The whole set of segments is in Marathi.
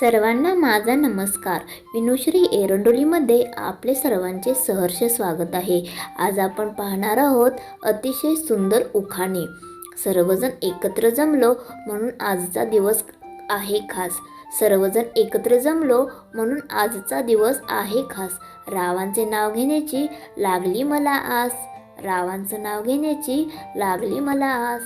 सर्वांना माझा नमस्कार. विनुश्री एरंडोलीमध्ये आपले सर्वांचे सहर्ष स्वागत आहे. आज आपण पाहणार आहोत अतिशय सुंदर उखाणे. सर्वजण एकत्र जमलो म्हणून आजचा दिवस आहे खास. सर्वजण एकत्र जमलो म्हणून आजचा दिवस आहे खास. रावांचे नाव घेण्याची लागली मला आस. रावांचं नाव घेण्याची लागली मला आस.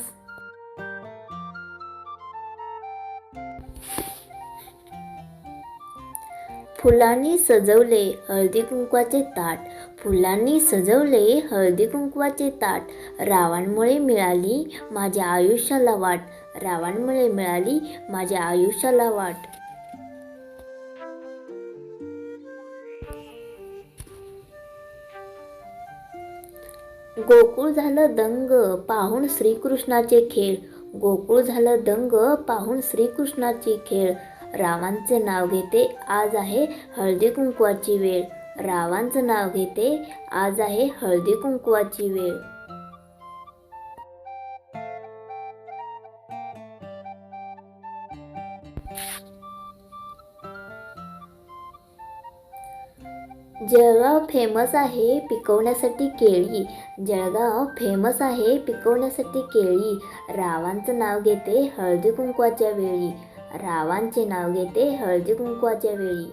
फुलांनी सजवले हळदी कुंकवाचे ताट. फुलांनी सजवले हळदी कुंकवाचे ताट. रावांमुळे मिळाली माझ्या आयुष्याला वाट. रावांमुळे मिळाली माझ्या आयुष्याला वाट. गोकुळ झालं दंग पाहून श्रीकृष्णाचे खेळ. गोकुळ झालं दंग पाहून श्रीकृष्णाचे खेळ. रावांचे नाव घेते आज आहे हळदी कुंकवाची वेळ. रावांचं नाव घेते आज आहे हळदी कुंकवाची वेळ. जळगाव फेमस आहे पिकवण्यासाठी केळी. जळगाव फेमस आहे पिकवण्यासाठी केळी. रावांचं नाव घेते हळदी कुंकवाच्या वेळी. रावांचे नाव घेते हळदी कुंकवाच्या वेळी.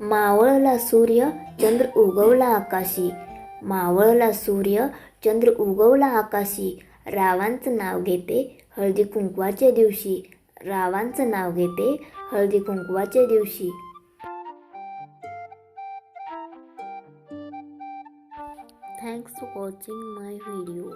मावळला सूर्य चंद्र उगवला आकाशी. मावळला सूर्य चंद्र उगवला आकाशी. रावांचं नाव घेते हळदी कुंकवाच्या दिवशी. रावांचं नाव घेते हळदी कुंकवाच्या दिवशी. Thanks for watching my video